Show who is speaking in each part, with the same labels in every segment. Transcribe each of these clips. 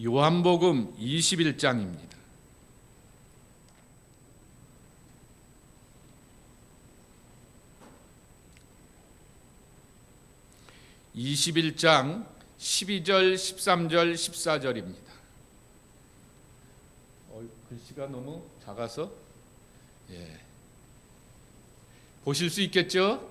Speaker 1: 요한복음 21장입니다. 21장 12절, 13절, 14절입니다. 어, 글씨가 너무 작아서 예. 보실 수 있겠죠?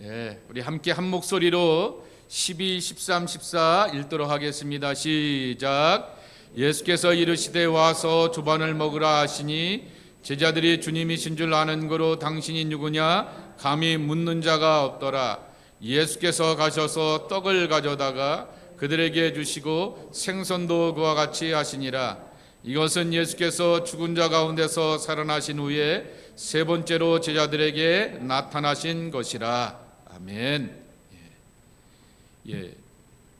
Speaker 1: 예. 우리 함께 한 목소리로 12, 13, 14 읽도록 하겠습니다. 시작. 예수께서 이르시되 와서 조반을 먹으라 하시니 제자들이 주님이신 줄 아는 거로 당신이 누구냐 감히 묻는 자가 없더라. 예수께서 가셔서 떡을 가져다가 그들에게 주시고 생선도 그와 같이 하시니라. 이것은 예수께서 죽은 자 가운데서 살아나신 후에 세 번째로 제자들에게 나타나신 것이라. 아멘. 예. 예.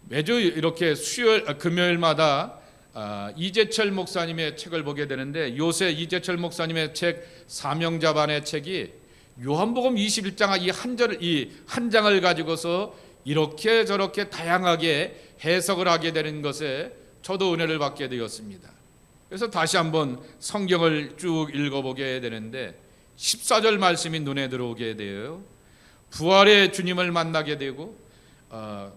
Speaker 1: 매주 이렇게 수요일 아, 금요일마다 아, 이재철 목사님의 책을 보게 되는데 요새 이재철 목사님의 책 사명자반의 책이 요한복음 21장 이 한 절 이 한 장을 가지고서 이렇게 저렇게 다양하게 해석을 하게 되는 것에 저도 은혜를 받게 되었습니다. 그래서 다시 한번 성경을 쭉 읽어보게 되는데 14절 말씀이 눈에 들어오게 돼요. 부활의 주님을 만나게 되고 어,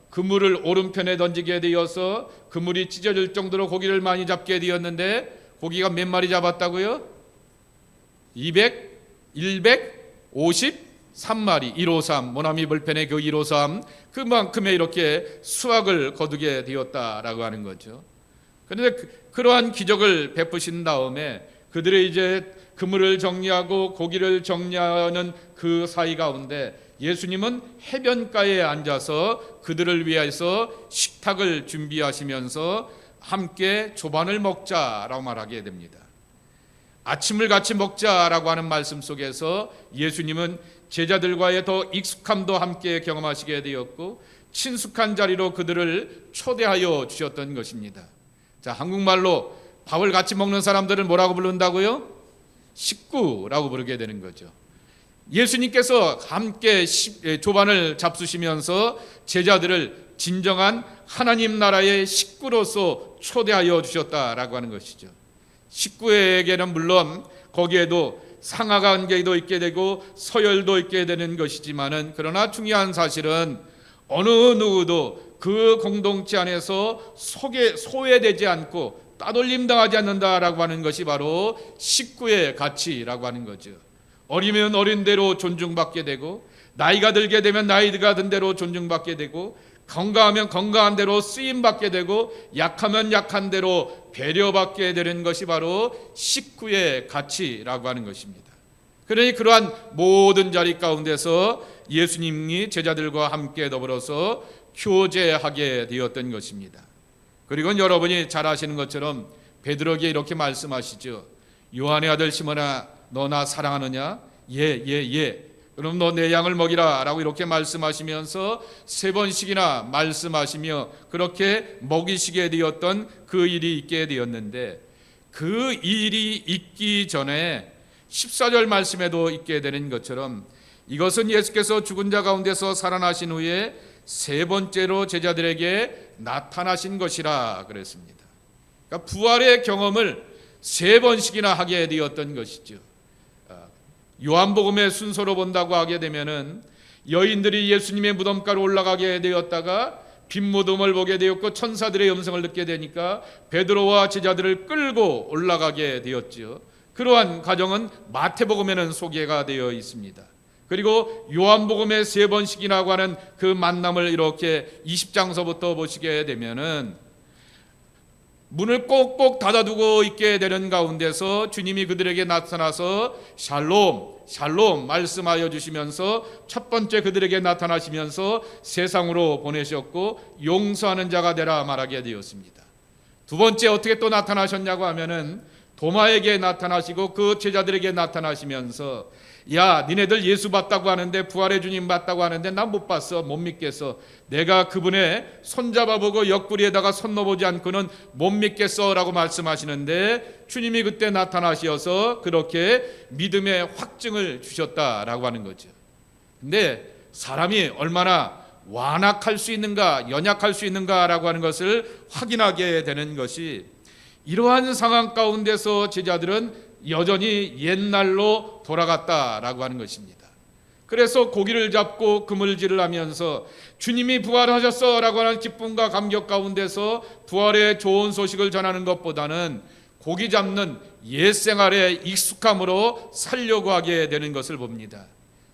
Speaker 1: 그물을 오른편에 던지게 되어서 그물이 찢어질 정도로 고기를 많이 잡게 되었는데 고기가 몇 마리 잡았다고요? 200, 153마리, 153 모나미 불펜의 그153 그만큼의 이렇게 수확을 거두게 되었다라고 하는 거죠. 그런데 그, 그러한 기적을 베푸신 다음에 그들의 이제 그물을 정리하고 고기를 정리하는 그 사이 가운데 예수님은 해변가에 앉아서 그들을 위해서 식탁을 준비하시면서 함께 조반을 먹자라고 말하게 됩니다. 아침을 같이 먹자라고 하는 말씀 속에서 예수님은 제자들과의 더 익숙함도 함께 경험하시게 되었고 친숙한 자리로 그들을 초대하여 주셨던 것입니다. 자, 한국말로 밥을 같이 먹는 사람들을 뭐라고 부른다고요? 식구라고 부르게 되는 거죠. 예수님께서 함께 예, 조반을 잡수시면서 제자들을 진정한 하나님 나라의 식구로서 초대하여 주셨다라고 하는 것이죠. 식구에게는 물론 거기에도 상하 관계도 있게 되고 서열도 있게 되는 것이지만은 그러나 중요한 사실은 어느 누구도 그 공동체 안에서 소개, 소외되지 않고 따돌림 당하지 않는다라고 하는 것이 바로 식구의 가치라고 하는 거죠. 어리면 어린 대로 존중받게 되고 나이가 들게 되면 나이가 든 대로 존중받게 되고 건강하면 건강한 대로 쓰임 받게 되고 약하면 약한 대로 배려받게 되는 것이 바로 식구의 가치라고 하는 것입니다. 그러니 그러한 모든 자리 가운데서 예수님이 제자들과 함께 더불어서 교제하게 되었던 것입니다. 그리고 여러분이 잘 아시는 것처럼 베드로에게 이렇게 말씀하시죠. 요한의 아들 시몬아 너나 사랑하느냐? 예, 예, 예. 그럼 너 내 양을 먹이라 라고 이렇게 말씀하시면서 세 번씩이나 말씀하시며 그렇게 먹이시게 되었던 그 일이 있게 되었는데 그 일이 있기 전에 14절 말씀에도 있게 되는 것처럼 이것은 예수께서 죽은 자 가운데서 살아나신 후에 세 번째로 제자들에게 나타나신 것이라 그랬습니다. 그러니까 부활의 경험을 세 번씩이나 하게 되었던 것이죠. 요한복음의 순서로 본다고 하게 되면은 여인들이 예수님의 무덤가로 올라가게 되었다가 빈 무덤을 보게 되었고 천사들의 음성을 듣게 되니까 베드로와 제자들을 끌고 올라가게 되었지요. 그러한 과정은 마태복음에는 소개가 되어 있습니다. 그리고 요한복음의 세 번씩이라고 하는 그 만남을 이렇게 20장서부터 보시게 되면은 문을 꼭꼭 닫아두고 있게 되는 가운데서 주님이 그들에게 나타나서 샬롬, 샬롬 말씀하여 주시면서 첫 번째 그들에게 나타나시면서 세상으로 보내셨고 용서하는 자가 되라 말하게 되었습니다. 두 번째 어떻게 또 나타나셨냐고 하면은 도마에게 나타나시고 그 제자들에게 나타나시면서 야 니네들 예수 봤다고 하는데 부활의 주님 봤다고 하는데 난 못 봤어 못 믿겠어. 내가 그분의 손잡아보고 옆구리에다가 손 넣어보지 않고는 못 믿겠어 라고 말씀하시는데 주님이 그때 나타나셔서 그렇게 믿음의 확증을 주셨다라고 하는 거죠. 근데 사람이 얼마나 완악할 수 있는가, 연약할 수 있는가라고 하는 것을 확인하게 되는 것이 이러한 상황 가운데서 제자들은 여전히 옛날로 돌아갔다라고 하는 것입니다. 그래서 고기를 잡고 그물질을 하면서 주님이 부활하셨어 라고 하는 기쁨과 감격 가운데서 부활의 좋은 소식을 전하는 것보다는 고기 잡는 옛 생활에 익숙함으로 살려고 하게 되는 것을 봅니다.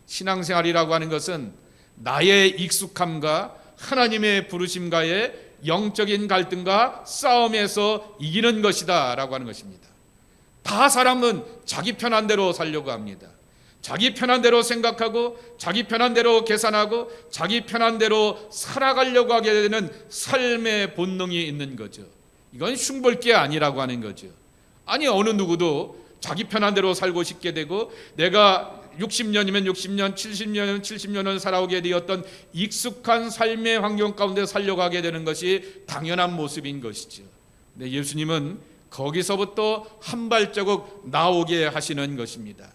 Speaker 1: 신앙생활이라고 하는 것은 나의 익숙함과 하나님의 부르심과의 영적인 갈등과 싸움에서 이기는 것이다 라고 하는 것입니다. 다 사람은 자기 편한 대로 살려고 합니다. 자기 편한 대로 생각하고 자기 편한 대로 계산하고 자기 편한 대로 살아가려고 하게 되는 삶의 본능이 있는 거죠. 이건 흉볼 게 아니라고 하는 거죠. 아니 어느 누구도 자기 편한 대로 살고 싶게 되고 내가 60년이면 60년, 70년이면 70년을 살아오게 되었던 익숙한 삶의 환경 가운데 살려가게 되는 것이 당연한 모습인 것이죠. 근데 예수님은 거기서부터 한 발자국 나오게 하시는 것입니다.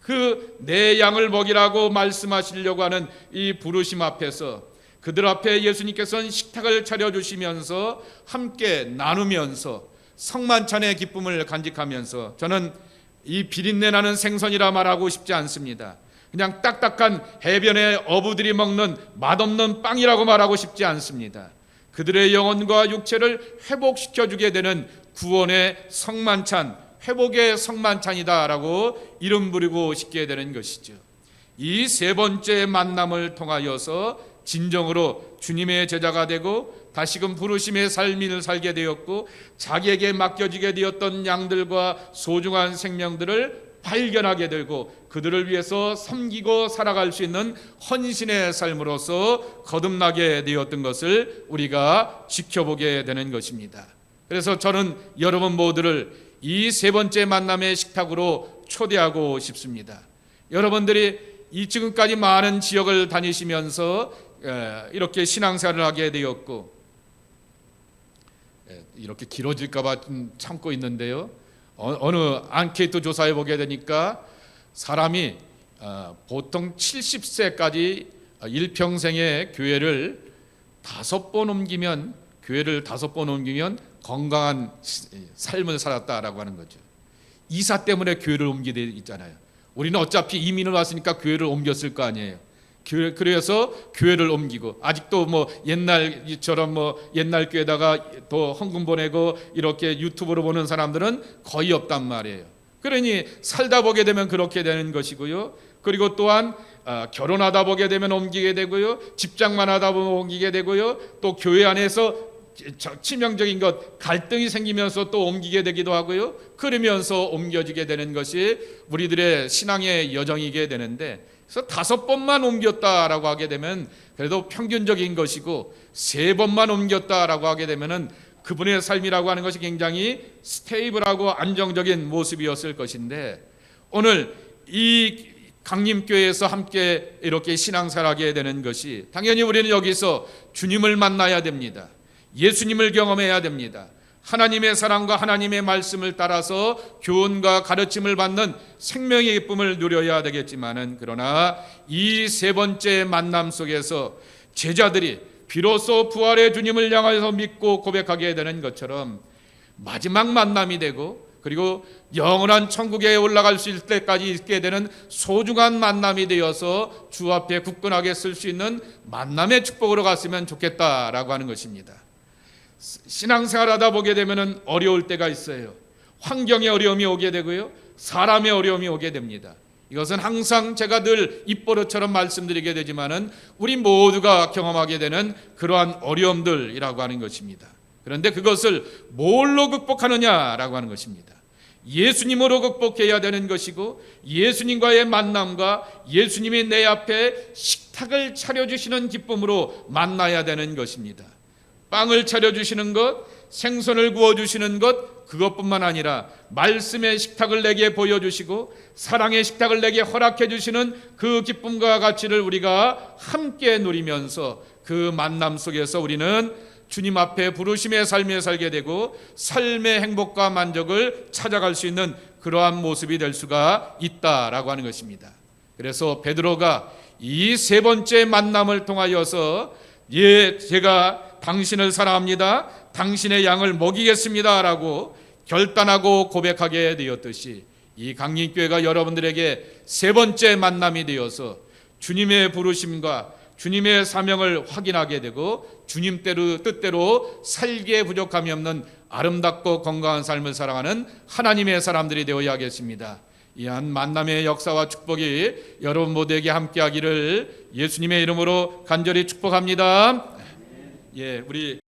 Speaker 1: 그 내 양을 먹이라고 말씀하시려고 하는 이 부르심 앞에서 그들 앞에 예수님께서는 식탁을 차려 주시면서 함께 나누면서 성만찬의 기쁨을 간직하면서 저는 이 비린내 나는 생선이라 말하고 싶지 않습니다. 그냥 딱딱한 해변의 어부들이 먹는 맛없는 빵이라고 말하고 싶지 않습니다. 그들의 영혼과 육체를 회복시켜 주게 되는 구원의 성만찬, 회복의 성만찬이다라고 이름 부리고 싶게 되는 것이죠. 이 세 번째 만남을 통하여서 진정으로 주님의 제자가 되고 다시금 부르심의 삶을 살게 되었고 자기에게 맡겨지게 되었던 양들과 소중한 생명들을 발견하게 되고 그들을 위해서 섬기고 살아갈 수 있는 헌신의 삶으로서 거듭나게 되었던 것을 우리가 지켜보게 되는 것입니다. 그래서 저는 여러분 모두를 이 세 번째 만남의 식탁으로 초대하고 싶습니다. 여러분들이 이 지금까지 많은 지역을 다니시면서 이렇게 신앙생활을 하게 되었고 이렇게 길어질까봐 좀 참고 있는데요. 어느 앙케이트 조사해 보게 되니까 사람이 어, 보통 70세까지 일평생의 교회를 다섯 번 옮기면 교회를 다섯 번 옮기면 건강한 삶을 살았다라고 하는 거죠. 이사 때문에 교회를 옮기게 있잖아요. 우리는 어차피 이민을 왔으니까 교회를 옮겼을 거 아니에요. 그래서 교회를 옮기고 아직도 뭐 옛날처럼 뭐 옛날 교회다가 더 헌금 보내고 이렇게 유튜브로 보는 사람들은 거의 없단 말이에요. 그러니 살다 보게 되면 그렇게 되는 것이고요. 그리고 또한 아, 결혼하다 보게 되면 옮기게 되고요. 집장만 하다 보면 옮기게 되고요. 또 교회 안에서 치명적인 것 갈등이 생기면서 또 옮기게 되기도 하고요. 그러면서 옮겨지게 되는 것이 우리들의 신앙의 여정이게 되는데 그래서 다섯 번만 옮겼다라고 하게 되면 그래도 평균적인 것이고 세 번만 옮겼다라고 하게 되면은 그분의 삶이라고 하는 것이 굉장히 스테이블하고 안정적인 모습이었을 것인데 오늘 이 강림교회에서 함께 이렇게 신앙생활하게 되는 것이 당연히 우리는 여기서 주님을 만나야 됩니다. 예수님을 경험해야 됩니다. 하나님의 사랑과 하나님의 말씀을 따라서 교훈과 가르침을 받는 생명의 기쁨을 누려야 되겠지만은 그러나 이 세 번째 만남 속에서 제자들이 비로소 부활의 주님을 향해서 믿고 고백하게 되는 것처럼 마지막 만남이 되고 그리고 영원한 천국에 올라갈 수 있을 때까지 있게 되는 소중한 만남이 되어서 주 앞에 굳건하게 쓸 수 있는 만남의 축복으로 갔으면 좋겠다라고 하는 것입니다. 신앙생활 하다 보게 되면은 어려울 때가 있어요. 환경의 어려움이 오게 되고요. 사람의 어려움이 오게 됩니다. 이것은 항상 제가 늘 입버릇처럼 말씀드리게 되지만은 우리 모두가 경험하게 되는 그러한 어려움들이라고 하는 것입니다. 그런데 그것을 뭘로 극복하느냐라고 하는 것입니다. 예수님으로 극복해야 되는 것이고 예수님과의 만남과 예수님이 내 앞에 식탁을 차려주시는 기쁨으로 만나야 되는 것입니다. 빵을 차려주시는 것, 생선을 구워주시는 것, 그것뿐만 아니라 말씀의 식탁을 내게 보여주시고 사랑의 식탁을 내게 허락해 주시는 그 기쁨과 가치를 우리가 함께 누리면서 그 만남 속에서 우리는 주님 앞에 부르심의 삶에 살게 되고 삶의 행복과 만족을 찾아갈 수 있는 그러한 모습이 될 수가 있다라고 하는 것입니다. 그래서 베드로가 이 세 번째 만남을 통하여서 예, 제가 당신을 사랑합니다. 당신의 양을 먹이겠습니다 라고 결단하고 고백하게 되었듯이 이 강림교회가 여러분들에게 세 번째 만남이 되어서 주님의 부르심과 주님의 사명을 확인하게 되고 주님 대로 뜻대로 살기에 부족함이 없는 아름답고 건강한 삶을 살아가는 하나님의 사람들이 되어야 겠습니다. 이한 만남의 역사와 축복이 여러분 모두에게 함께하기를 예수님의 이름으로 간절히 축복합니다. 예, 우리